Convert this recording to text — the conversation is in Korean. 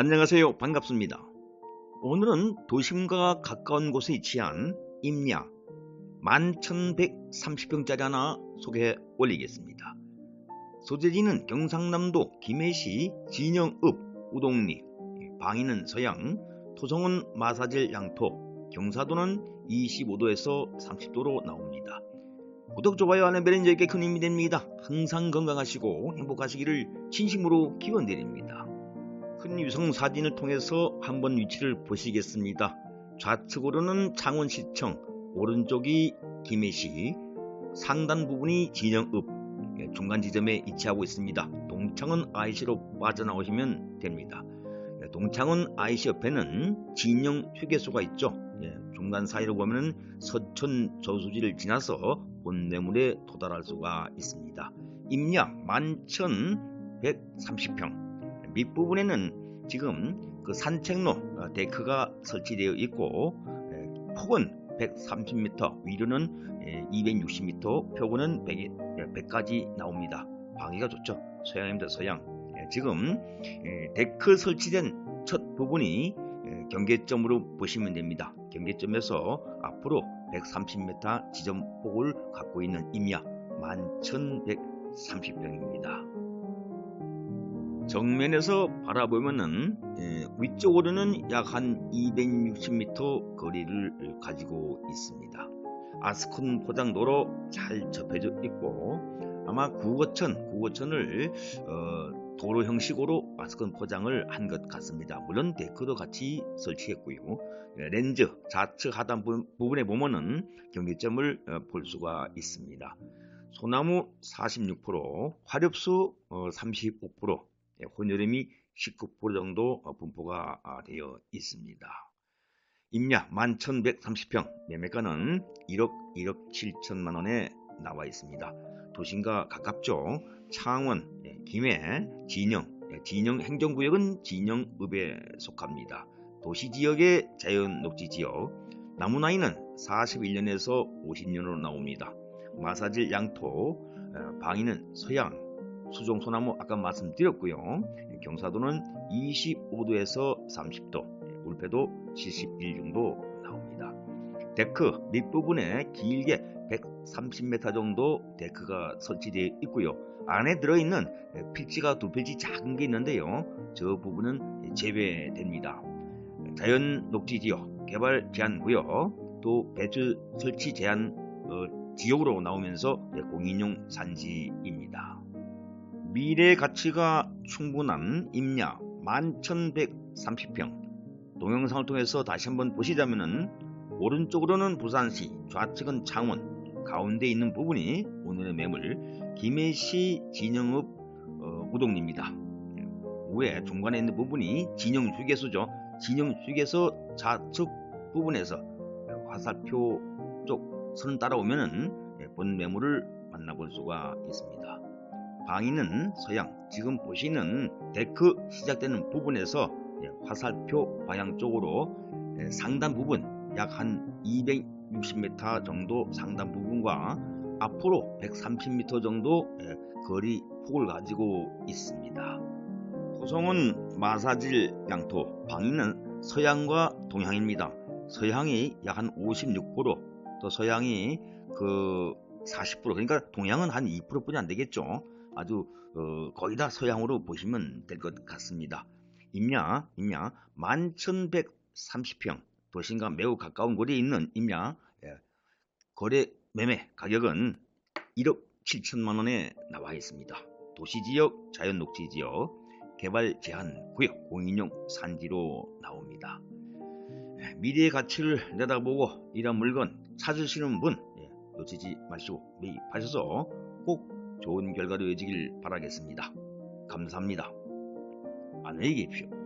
안녕하세요. 반갑습니다. 오늘은 도심과 가까운 곳에 위치한 임야 11,130평짜리 하나 소개해 올리겠습니다. 소재지는 경상남도 김해시 진영읍 우동리, 방위는 서양, 토성은 마사질 양토, 경사도는 25도에서 30도로 나옵니다. 구독, 좋아요, 알람 벨은 저에게 큰 힘이 됩니다. 항상 건강하시고 행복하시기를 진심으로 기원드립니다. 큰 위성 사진을 통해서 한번 위치를 보시겠습니다. 좌측으로는 창원시청, 오른쪽이 김해시, 상단 부분이 진영읍, 예, 중간 지점에 위치하고 있습니다. 동창은 IC로 빠져나오시면 됩니다. 예, 동창은 IC 옆에는 진영 휴게소가 있죠. 예, 중간 사이로 보면 서천 저수지를 지나서 본내물에 도달할 수가 있습니다. 임야 11,130평 밑부분에는 지금 그 산책로 어, 데크가 설치되어 있고 예, 폭은 130m, 위로는 260m, 표고는 100, 까지 나옵니다. 방위가 좋죠. 서양입니다. 서양. 예, 지금 예, 데크 설치된 첫 부분이 예, 경계점으로 보시면 됩니다. 경계점에서 앞으로 130m 지점 폭을 갖고 있는 임야 11,130평입니다. 정면에서 바라보면은 예, 위쪽으로는 약 한 260m 거리를 가지고 있습니다. 아스콘 포장도로 잘 접해져 있고 아마 구거천, 구거천을 어, 도로 형식으로 아스콘 포장을 한 것 같습니다. 물론 데크도 같이 설치했고요. 예, 렌즈 좌측 하단 부- 부분에 보면은 경계점을 어, 볼 수가 있습니다. 소나무 46%, 화렵수 어, 35%, 예, 혼여름이 19% 정도 어, 분포가 아, 되어 있습니다. 임야 11,130평 매매가는 1억 1억 7천만 원에 나와 있습니다. 도심과 가깝죠. 창원, 예, 김해, 진영, 예, 진영 행정구역은 진영읍에 속합니다. 도시지역의 자연 녹지지역, 나무 나이는 41년에서 50년으로 나옵니다. 마사질 양토, 어, 방위는 서양, 수종 소나무 아까 말씀드렸고요. 경사도는 25도에서 30도, 울패도 71 정도 나옵니다. 데크 밑부분에 길게 130m 정도 데크가 설치되어 있고요. 안에 들어있는 필지가 두 필지 작은 게 있는데요. 저 부분은 제외됩니다. 자연 녹지 지역, 개발 제한 구역, 또 배출 설치 제한 어, 지역으로 나오면서 공인용 산지입니다. 미래 가치가 충분한 임야 11,130평 동영상을 통해서 다시 한번 보시자면은 오른쪽으로는 부산시, 좌측은 창원, 가운데 있는 부분이 오늘의 매물 김해시 진영읍 어, 우동리입니다. 위에 중간에 있는 부분이 진영 휴게소죠. 진영 휴게소 좌측 부분에서 화살표 쪽선 따라오면은 예, 본 매물을 만나볼 수가 있습니다. 방위는 서양, 지금 보시는 데크 시작되는 부분에서 예, 화살표 방향 쪽으로 예, 상단 부분 약 한 260m 정도 상단 부분과 앞으로 130m 정도 예, 거리 폭을 가지고 있습니다. 토성은 마사질 양토, 방위는 서양과 동양입니다. 서양이 약 한 56%, 또 서양이 그 40% 그러니까 동양은 한 2%뿐이 안 되겠죠. 아주 어, 거의 다 서양으로 보시면 될 것 같습니다. 임야, 임야 11,130평 도심과 매우 가까운 거리에 있는 임야 예, 거래 매매 가격은 1억 7천만 원에 나와 있습니다. 도시지역, 자연녹지지역, 개발 제한 구역, 공인용 산지로 나옵니다. 예, 미래의 가치를 내다보고 이런 물건 찾으시는 분 예, 놓치지 마시고 매입하셔서 꼭 좋은 결과로 이어지길 바라겠습니다. 감사합니다. 안녕히 계십시오.